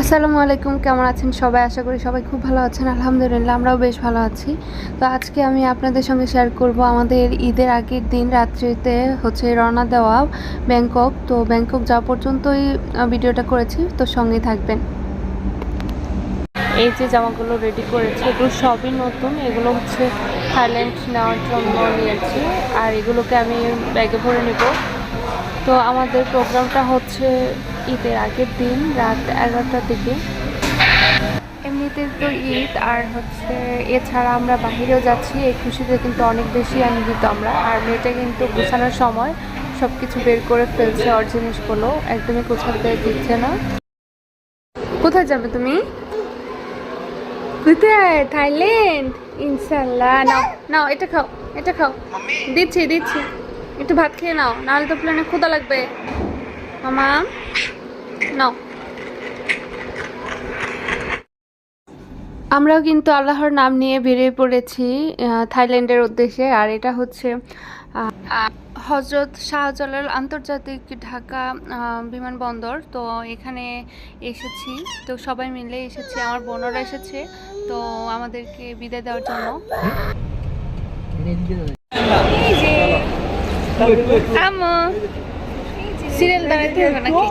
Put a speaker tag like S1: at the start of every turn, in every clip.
S1: আসসালামু আলাইকুম, কেমন আছেন সবাই? আশা করি সবাই খুব ভালো আছেন। আলহামদুলিল্লাহ, আমরাও বেশ ভালো আছি। তো আজকে আমি আপনাদের সঙ্গে শেয়ার করব আমাদের ঈদের আগের দিন রাত্রিতে হচ্ছে রওনা দেওয়া ব্যাংকক। তো ব্যাংকক যাওয়া পর্যন্তই ভিডিওটা করেছি, তো সঙ্গে থাকবেন। এই যে জামাগুলো রেডি করেছি, এগুলো সবই নতুন। এগুলো হচ্ছে থাইল্যান্ড নেওয়ার জন্য নিয়েছি, আর এগুলোকে আমি ব্যাগে ভরে নেব। তো আমাদের প্রোগ্রামটা হচ্ছে ঈদের আগের দিন রাত এগারোটার দিকে। এমনিতে তো ঈদ, আর হচ্ছে এছাড়া আমরা বাহিরেও যাচ্ছি, এই খুশিতে কিন্তু অনেক বেশি আনন্দিত আমরা। আর মেয়েটা কিন্তু গোছানোর সময় সব কিছু বের করে ফেলছে ওর জিনিসগুলো, একদমই গোছাতে দিচ্ছে না। কোথায় যাবে তুমি? কোথায়? থাইল্যান্ড? ইনশাল্লাহ নাও নাও, এটা খাও এটা খাও। দিচ্ছি দিচ্ছি। একটু ভাত খেয়ে নাও, নাহলে তো প্লেনে ক্ষুদা লাগবে। মামা? নাও। আমরাও কিন্তু আল্লাহর নাম নিয়ে বেরিয়ে পড়েছি থাইল্যান্ডের উদ্দেশ্যে, আর এটা হচ্ছে হজরত শাহজালাল আন্তর্জাতিক ঢাকা বিমানবন্দর। তো এখানে এসেছি, তো সবাই মিলে এসেছি, আমার বোনরা এসেছে, তো আমাদেরকে বিদায় দেওয়ার জন্য। আমো সিরিয়াল দাঁড়াতে হবে নাকি?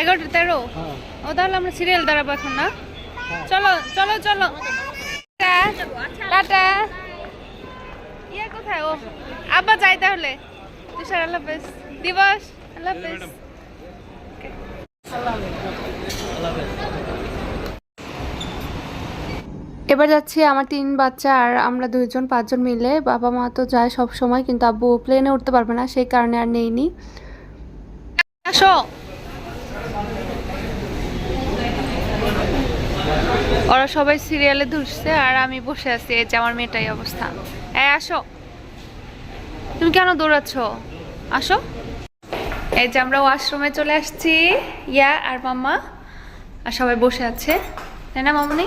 S1: এগারোটা তেরো? ও, তাহলে আমরা সিরিয়াল দাঁড়াবো এখন না? চলো চলো চলো। টাটা ইয়ে কোথায় ও? আব্বা যাই তাহলে। তুষার, আল্লাহ দিবস, আল্লাহ হাফেজ। এবার যাচ্ছি আমার তিন বাচ্চা আর আমরা দুইজন, পাঁচজন মিলে। বাবা মা তো যায় সব সময়, কিন্তু আব্বু প্লেনে উঠতে পারবে না, সেই কারণে আর নেইনি। আসো। ওরা সবাই সিরিয়ালে ধরছে আর আমি বসে আছি, এই যে আমার মেয়েটাই অবস্থা। এই, আসো। তুমি কেন দৌড়াচ্ছ? আসো। এই যে আমরা ওয়াশরুমে চলে আসছি, ইয়া আর মাম্মা। আর সবাই বসে আছে। তাই না মামনি?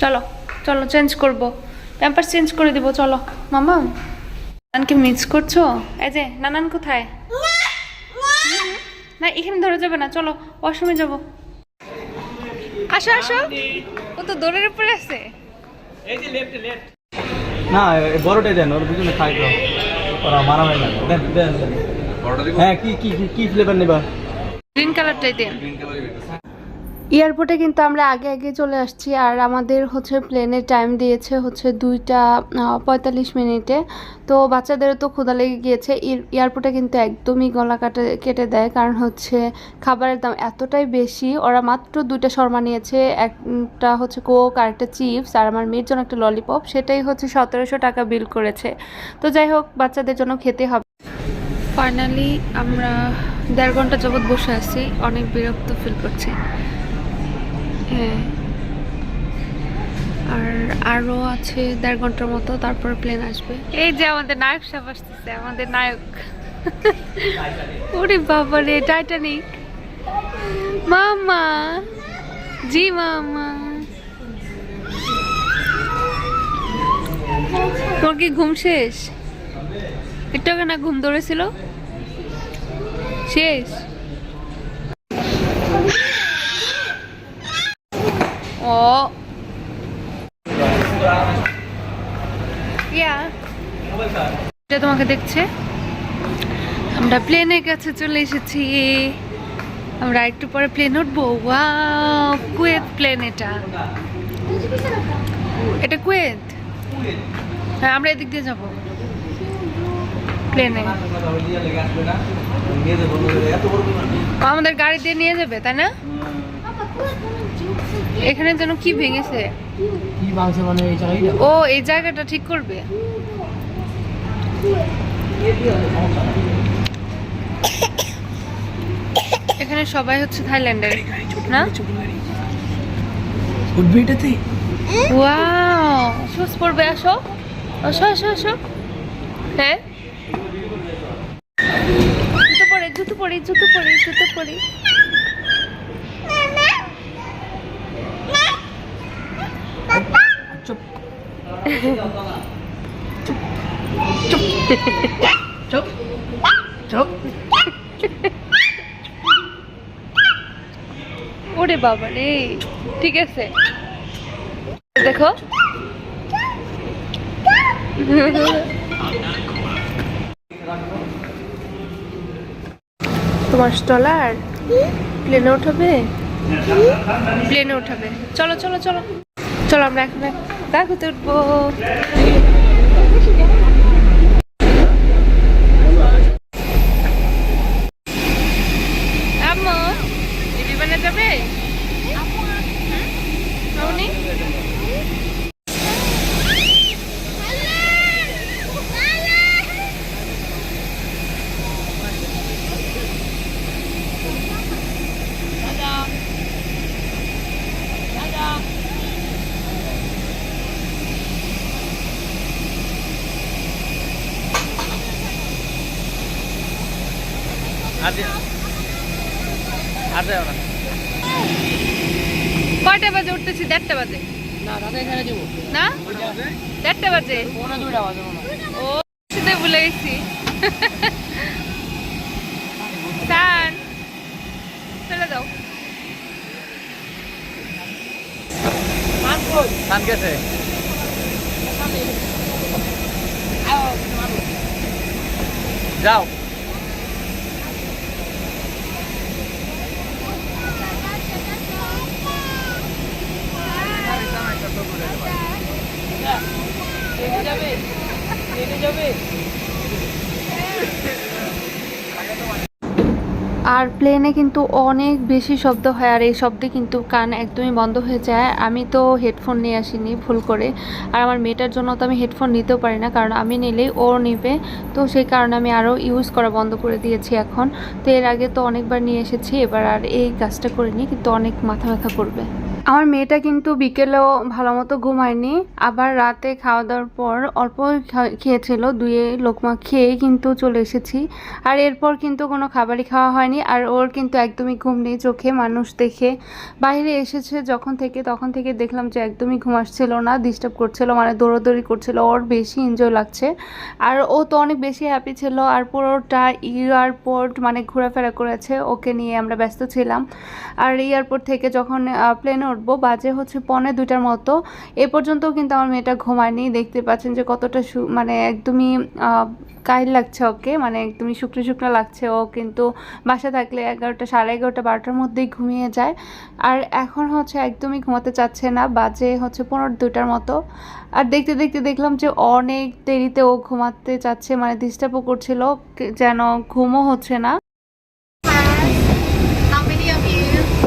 S1: চলো চলো চেঞ্জ করব। প্যাম্পার চেঞ্জ করে দিব চলো। মামা নানকে মিস করছ? এই যে নানান কোথায়? না এখানে ধরে যাবে না চলো ওয়াশরুমে যাব। আসো আসো। ও তো দৌড়ের উপরে আছে।
S2: না বড়টাই দেন ওর দুজনে খাই ওরা মারামারি না দেন দেন হ্যাঁ কি কি কি- কি ফ্লেভার নেবা?
S1: গ্রিন কালারটাই দেন। এয়ারপোর্টে কিন্তু আমরা আগে আগে চলে আসছি আর আমাদের হচ্ছে প্লেনের টাইম দিয়েছে হচ্ছে দুইটা পঁয়তাল্লিশ মিনিটে। তো বাচ্চাদেরও তো ক্ষুদা লেগে গিয়েছে এর- এয়ারপোর্টে কিন্তু একদমই গলা কাটে কেটে দেয় কারণ হচ্ছে খাবারের দাম এতটাই বেশি। ওরা মাত্র দুইটা শর্মা নিয়েছে একটা হচ্ছে কোক আর একটা চিপস আর আমার মেয়ের জন্য একটা ললিপপ সেটাই হচ্ছে সতেরোশো টাকা বিল করেছে। তো যাই হোক বাচ্চাদের জন্য খেতে হবে। ফাইনালি আমরা দেড় ঘণ্টা যাবৎ বসে আছি, অনেক বিরক্ত ফিল করছি। হ্যাঁ। আর আরও আছে দেড় ঘণ্টার মতো, তারপর প্লেন আসবে। এই যে আমাদের নায়ক সাহেব আসতেছে, আমাদের নায়ক। ওরে বাবা রে টাইটানিক মামা। জি, মামা। তোর কি ঘুম শেষ? একটু না ঘুম ধরেছিল? শেষ। ও। এটা তোমাকে দেখছে? আমরা প্লেনের কাছে চলে এসেছি। আমরা একটু পরে প্লেন উঠবো। কুয়েত প্লেন এটা। এটা কুয়েত হ্যাঁ আমরা এদিক দিয়ে যাব। প্লেনে। আমাদের গাড়ি দিয়ে নিয়ে যাবে, তাই না? এখানে যেন কি ভেঙেছে। ও, এই জায়গাটা ঠিক করবে। এখানে সবাই হচ্ছে থাইল্যান্ডের, না?
S2: উঠবি এটাতে
S1: ওয়াও শুজ পরবে আসো। আসো আসো আসো। হ্যাঁ? জুতো পরে জুতো পরে জুতো পরে জুতো পরে।
S2: চুপ।
S3: চুপ। চুপ।
S1: ওরে বাবা রে ঠিক আছে। দেখো। তোমার স্টলার প্লেনে উঠাবে? প্লেনে উঠাবে। চলো চলো চলো। চলো আমরা এখন দেখতে উঠবো আম্মু এই বিমানে যাবে মামনি
S2: আর আর যাও না
S1: কয়টা বাজে উঠতেছি দেড়টা বাজে।
S3: না দাদা এখানে যাব।
S1: না? দেড়টা বাজে?
S3: মনে
S1: ও সেটাই ভুলে গেছি। সান চলে যাও।
S2: গেছে? যাও।
S1: আর প্লেনে কিন্তু অনেক বেশি শব্দ হয় আর এই শব্দে কিন্তু কান একদমই বন্ধ হয়ে যায়। আমি তো হেডফোন নিয়ে আসিনি, ভুল করে। আর আমার মেয়েটার জন্য তো আমি হেডফোন নিতেও পারি না, কারণ আমি নিলেই ও নেবে। তো সেই কারণে আমি আরও ইউজ করা বন্ধ করে দিয়েছি এখন। তো এর আগে তো অনেকবার নিয়ে এসেছি, এবার আর এই কাজটা করিনি, কিন্তু অনেক মাথা ব্যথা করবে। আমার মেয়েটা কিন্তু বিকেলেও ভালো মতো ঘুমায়নি। আবার রাতে খাওয়া দাওয়ার পর অল্প খেয়েছিল, দুয়ে লোকমা খেয়ে কিন্তু চলে এসেছি। আর এরপর কিন্তু কোনো খাবারই খাওয়া হয়নি। আর ওর কিন্তু একদমই ঘুম নেই চোখে, মানুষ দেখে। বাইরে এসেছে যখন থেকে তখন থেকে দেখলাম যে একদমই ঘুম আসছিল না ডিস্টার্ব করছিল মানে দৌড়াদৌড়ি করছিল। ওর বেশি এনজয় লাগছে। আর ও তো অনেক বেশি হ্যাপি ছিল। আর পুরোটা এয়ারপোর্ট মানে ঘোরাফেরা করেছে। ওকে নিয়ে আমরা ব্যস্ত ছিলাম। আর এয়ারপোর্ট থেকে যখন প্লেনে উঠবো বাজে হচ্ছে পৌনে দুইটার মতো। এ পর্যন্ত কিন্তু আমার মেয়েটা ঘুমায়নি। দেখতে পাচ্ছেন যে কতটা সু মানে একদমই কাহিল লাগছে ওকে। মানে একদমই শুকনো শুকনো লাগছে। ও কিন্তু বাসা থাকলে এগারোটা সাড়ে এগারোটা বারোটার মধ্যেই ঘুমিয়ে যায়। আর এখন হচ্ছে একদমই ঘুমাতে চাচ্ছে না। বাজে হচ্ছে পনেরো দুটার মতো। আর দেখতে দেখতে দেখলাম যে অনেক দেরিতে ও ঘুমাতে চাচ্ছে। মানে ডিস্টার্বও করছিল। যেন ঘুমও হচ্ছে না।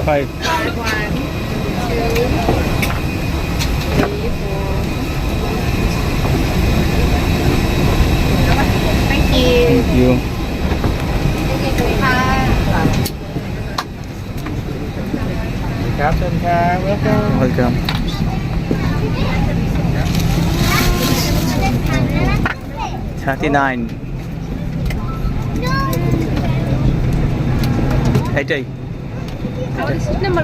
S4: How Thank you.
S2: Captain Kai,
S1: welcome. Welcome.
S2: Thirty-nine. Eighty. Number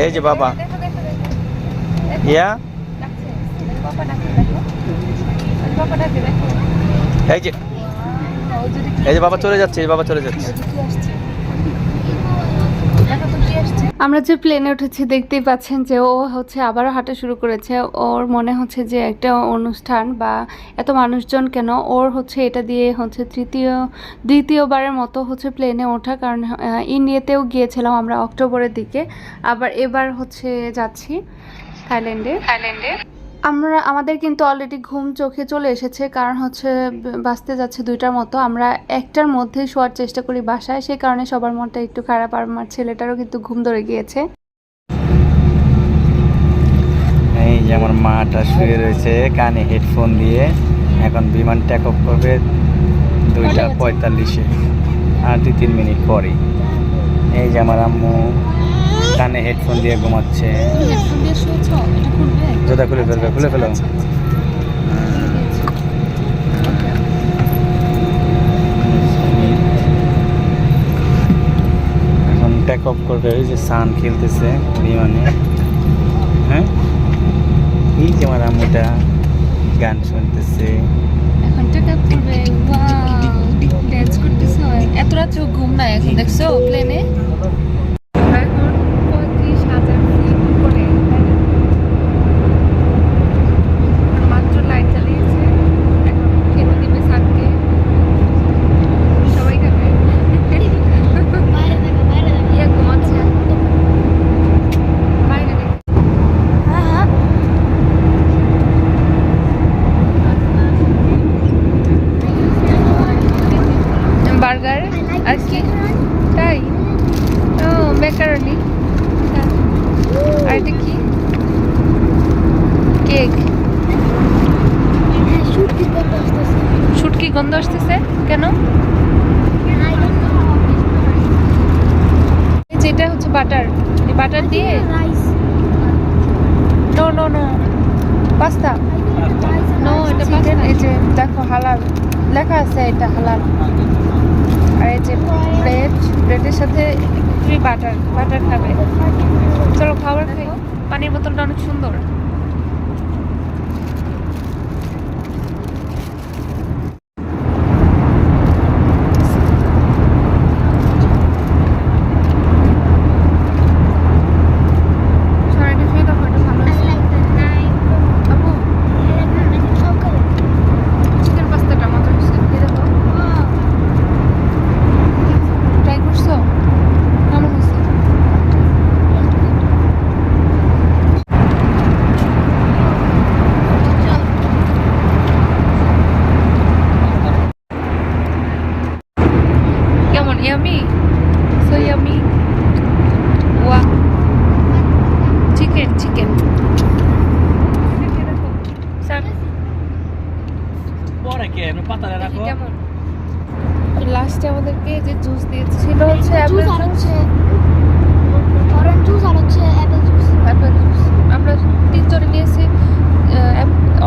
S1: এই যে
S2: বাবা। ইয়া? এই যে। এই যে বাবা চলে যাচ্ছে এই বাবা চলে যাচ্ছে।
S1: আমরা যে প্লেনে উঠেছি, দেখতেই পাচ্ছেন যে ও হচ্ছে আবারও হাঁটা শুরু করেছে। ওর মনে হচ্ছে যে একটা অনুষ্ঠান বা এত মানুষজন কেন? ওর হচ্ছে এটা দিয়ে হচ্ছে তৃতীয়, দ্বিতীয়বারের মতো হচ্ছে প্লেনে ওঠা। কারণ ইন্ডিয়াতেও গিয়েছিলাম আমরা অক্টোবরের দিকে। আবার এবার হচ্ছে যাচ্ছি থাইল্যান্ডে। থাইল্যান্ডে। আমরা আমাদের কিন্তু অলরেডি ঘুম চোখে চলে এসেছে। কারণ হচ্ছে বাঁচতে যাচ্ছে দুইটার মতো। আমরা একটার মধ্যেই শোয়ার চেষ্টা করি বাসায়। সেই কারণে সবার মনটা একটু খারাপ। আর আমার ছেলেটারও কিন্তু ঘুম ধরে গিয়েছে।
S2: এই যে আমার মাটা শুয়ে রয়েছে কানে হেডফোন দিয়ে। এখন বিমান টেক অফ করবে দুইটা পঁয়তাল্লিশে। আর দুই তিন মিনিট পরেই। এই যে আমার আম্মু কানে হেডফোন দিয়ে ঘুমাচ্ছে জোতা খুলে ফেলবে খুলে ফেলো এখন টেক অফ করবে ওই যে সান খেলতেছে বিমানে হ্যাঁ এই যে আমার আম্মুটা গান শুনতেছে
S1: এখন টেকআপ করবে ড্যান্স করতেছে এত রাত্রে ঘুম নাই এখন দেখছ প্লেনে এখন পঁয়ত্রিশ হাজার ফিট উপরে মাত্র লাইট চালিয়েছে এখন খেতে দিবে সানকে সবাই খাবে
S4: বাইরে দেখো বাইরে দেখো
S1: ইয়ে ঘুমাচ্ছে বাইরে দেখো
S4: হ্যাঁ হ্যাঁ
S1: বার্গার আর কি তাই ও ম্যাকারনি আর এটা কি কেক
S4: হ্যাঁ শুট দিতে বসতেছে
S1: শুটকি গন্ধ আসতেছে কেন
S4: আই ডোন্ট নো
S1: এই যেটা হচ্ছে বাটার এই বাটার দিয়ে
S4: rice
S1: no no no pasta no এটা চিকেন এই যে দেখো হালাল। লেখা আছে এটা হালাল। আর এই যে ব্রেড ব্রেডের সাথে বাটার বাটার খাবে। চলো খাবার খাই। পানির বোতলটা অনেক সুন্দর সবাইকে শুয়ে দেখো এটা ভালো
S4: I
S1: হয়েছে।
S4: like the knife.
S1: আপু
S4: I like the knife chocolate.
S1: Chicken পাস্তাটা মজা হয়েছে খেয়ে দেখো
S4: Wow.
S1: ট্রাই করছ কেমন হয়েছে কেমন ইয়ামি সো ইয়ামি ওয়া চিকেন চিকেন স্যার
S2: পরে কে পাতালে রাখো
S1: কেমন লাস্টে আমাদেরকে যে জুস দিয়েছে ছিল হচ্ছে
S4: জুস
S1: অ্যাপেল
S4: আর
S1: জুস
S4: হচ্ছে অরেঞ্জ জুস আর হচ্ছে অ্যাপেল জুস
S1: অ্যাপেল জুস আমরা তিনজনে নিয়েছি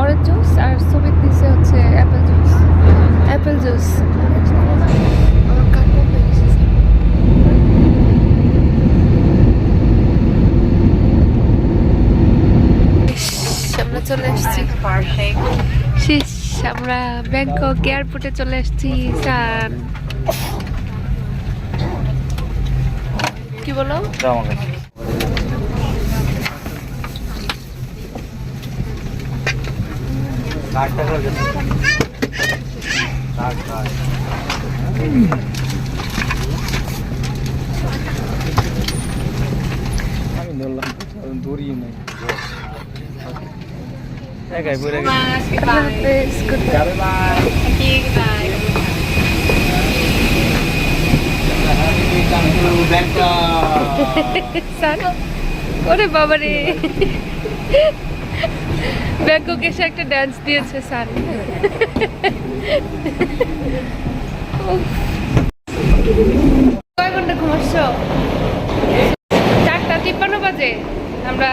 S1: অরেঞ্জ জুস আর সুমিত নিয়েছে হচ্ছে অ্যাপেল জুস অ্যাপেল জুস আমার কাকু হয়ে গেছে আমরা চলে এসেছি শেষ আমরা ব্যাংকক এয়ারপোর্টে চলে এসেছি স্যার। কি বলো?
S2: দাও আমার কাছে কাটটা করে গেছে কাট কাট আমি ধরলাম দড়ি নেই একাই পড়ে
S1: ওরে বাবা রে ব্যাংকক এসে একটা ডান্স দিয়েছে সান। কয় ঘণ্টা ঘুমাচ্ছ? চারটা তিপ্পান্ন বাজে। আমরা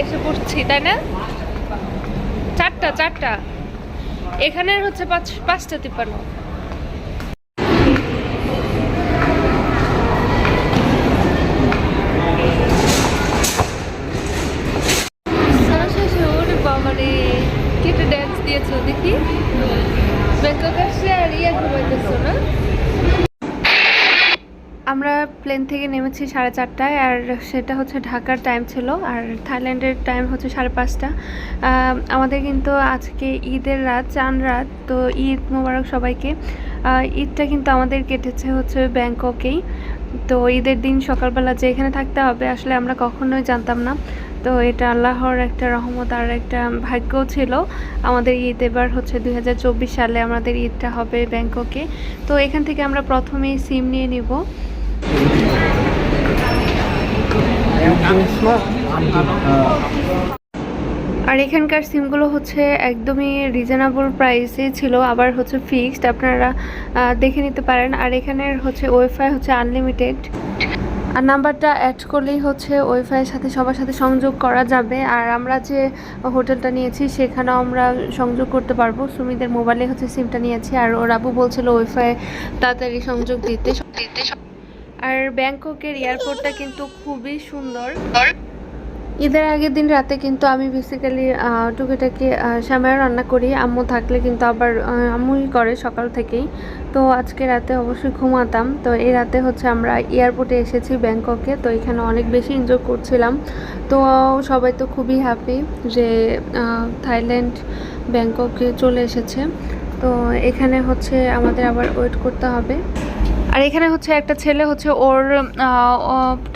S1: এসে পড়ছি, তাই না? চারটা চারটা। এখানের হচ্ছে পাঁচ পাঁচটা তিপ্পান্ন সারা শেষে ওরে বাবা রে কেটে ড্যান্স দিয়েছ দেখি ব্যাংকক আসলে আর ইয়া ঘুমাইতেছো না আমরা প্লেন থেকে নেমেছি সাড়ে চারটায়, আর সেটা হচ্ছে ঢাকার টাইম ছিল, আর থাইল্যান্ডের টাইম হচ্ছে সাড়ে পাঁচটা। আমাদের কিন্তু আজকে ঈদের রাত, চান রাত, তো ঈদ মোবারক সবাইকে। ঈদটা কিন্তু আমাদের কেটেছে হচ্ছে ব্যাংককেই। তো ঈদের দিন সকালবেলা যে এখানে থাকতে হবে, আসলে আমরা কখনোই জানতাম না। তো এটা আল্লাহর একটা রহমত আর একটা ভাগ্য ছিল। আমাদের ঈদ এবার হচ্ছে দু হাজার চব্বিশ সালে আমাদের ঈদটা হবে ব্যাংককে। তো এখান থেকে আমরা প্রথমেই সিম নিয়ে নিব। আর এখানকার সিমগুলো হচ্ছে একদমই রিজনেবল প্রাইসে ছিল, আবার হচ্ছে ফিক্সড আপনারা দেখে নিতে পারেন। আর এখানের হচ্ছে ওয়াইফাই হচ্ছে আনলিমিটেড আর নাম্বারটা অ্যাড করলেই হচ্ছে ওয়াইফাইয়ের সাথে, সবার সাথে সংযোগ করা যাবে। আর আমরা যে হোটেলটা নিয়েছি, সেখানেও আমরা সংযোগ করতে পারব। সুমিদের মোবাইলে হচ্ছে সিমটা নিয়েছি, আর ওর আবু বলছিল ওয়াইফাই তাড়াতাড়ি সংযোগ দিতে দিতে। আর ব্যাংককের এয়ারপোর্টটা কিন্তু খুবই সুন্দর। ঈদের আগের দিন রাতে কিন্তু আমি বেসিক্যালি টুকিটাকি শ্যামায় রান্না করি, আম্মু থাকলে কিন্তু আবার আম্মুই করে সকাল থেকেই। তো আজকে রাতে অবশ্যই ঘুমাতাম। তো এই রাতে হচ্ছে আমরা এয়ারপোর্টে এসেছি ব্যাংককে, তো এখানে অনেক বেশি এনজয় করছিলাম। তো সবাই তো খুবই হ্যাপি যে থাইল্যান্ড ব্যাংককে চলে এসেছে। তো এখানে হচ্ছে আমাদের আবার ওয়েট করতে হবে। আর এখানে হচ্ছে একটা ছেলে হচ্ছে ওর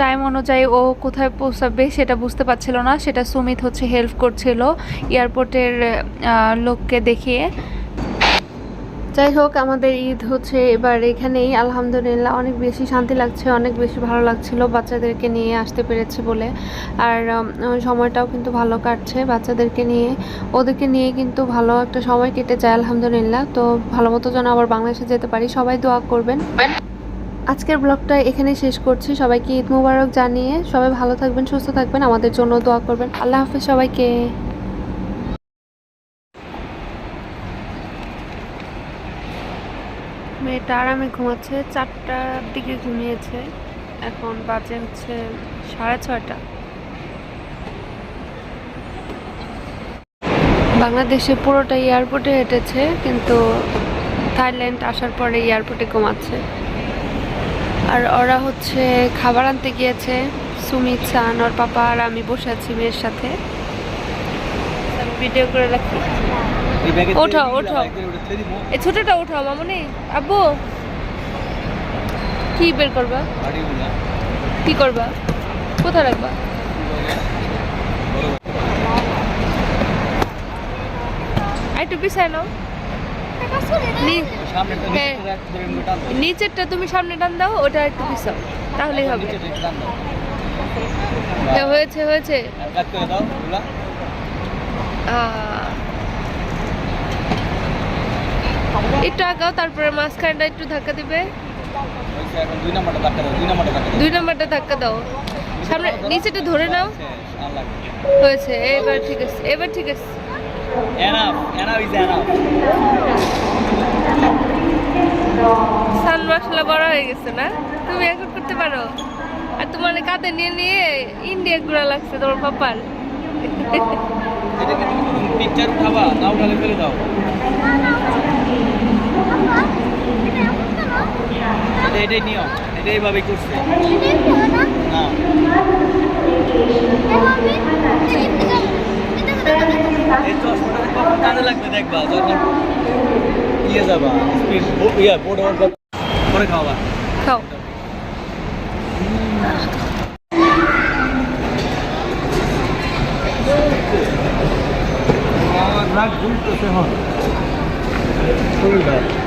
S1: টাইম অনুযায়ী ও কোথায় পৌঁছাবে সেটা বুঝতে পারছিল না। সেটা সুমিত হচ্ছে হেল্প করছিল এয়ারপোর্টের লোককে দেখিয়ে। যাই হোক, আমাদের ঈদ হচ্ছে এবার এখানেই। আলহামদুলিল্লাহ, অনেক বেশি শান্তি লাগছে, অনেক বেশি ভালো লাগছিল বাচ্চাদেরকে নিয়ে আসতে পেরেছে বলে। আর সময়টাও কিন্তু ভালো কাটছে বাচ্চাদেরকে নিয়ে। ওদেরকে নিয়ে কিন্তু ভালো একটা সময় কেটে যায়, আলহামদুলিল্লাহ। তো ভালো মতো যেন আবার বাংলাদেশে যেতে পারি, সবাই দোয়া করবেন। আজকের ব্লগটা এখানে শেষ করছি। সবাইকে ঈদ মুবারক জানিয়ে সবাই ভালো থাকবেন, সুস্থ থাকবেন। আমাদের জন্য দোয়া করবেন। আল্লাহ হাফিজ সবাইকে। মেয়েটা আরামে ঘুমাচ্ছে, চারটার দিকে ঘুমিয়েছে। এখন বাজে হচ্ছে সাড়ে ছয়টা। বাংলাদেশে পুরোটা এয়ারপোর্টে হেঁটেছে কিন্তু থাইল্যান্ড আসার পরে এয়ারপোর্টে ঘুমাচ্ছে। আর ওরা হচ্ছে খাবার আনতে গিয়েছে সুমিত সান ওর পাপা আর আমি বসে আছি মেয়ের সাথে। ভিডিও করে রাখি। ওঠাও, ওঠাও। এই ছোটটা উঠাও মামনি আব্বু। কি বের করবা? কি করবা? কোথায় রাখবা? একটু পিছায় নাও। নিচেরটা তুমি সামনে টান দাও ওটা একটু পিছাও তাহলেই হবে। হ্যাঁ, হয়েছে হয়েছে। একটু আগাও তারপরে মাঝখানটা একটু ধাক্কা দিবে। দুই নাম্বারটা ধাক্কা দাও সামনে নিচেটা ধরে নাও। হয়েছে এবার ঠিক আছে এবার ঠিক আছে। সান মশলা বড় হয়ে গেছে না? তুমি এখন করতে পারো। আর তোমার কাঁধে নিয়ে নিয়ে ইন্ডিয়া ঘোরা লাগছে তোমার পাপার।
S2: পিকচার উঠাবা না উঠালে ফেলে দাও। এটা এটাই নিয়ম এটা এইভাবেই করছে। না এই চশমাটা কখন কাজে লাগবে দেখবা যখন ইয়ে যাবা। স্পিড ইয়া বোর্ড আউট খাওয়া
S1: খাও। রাগ ভুলতেছে হন শরীর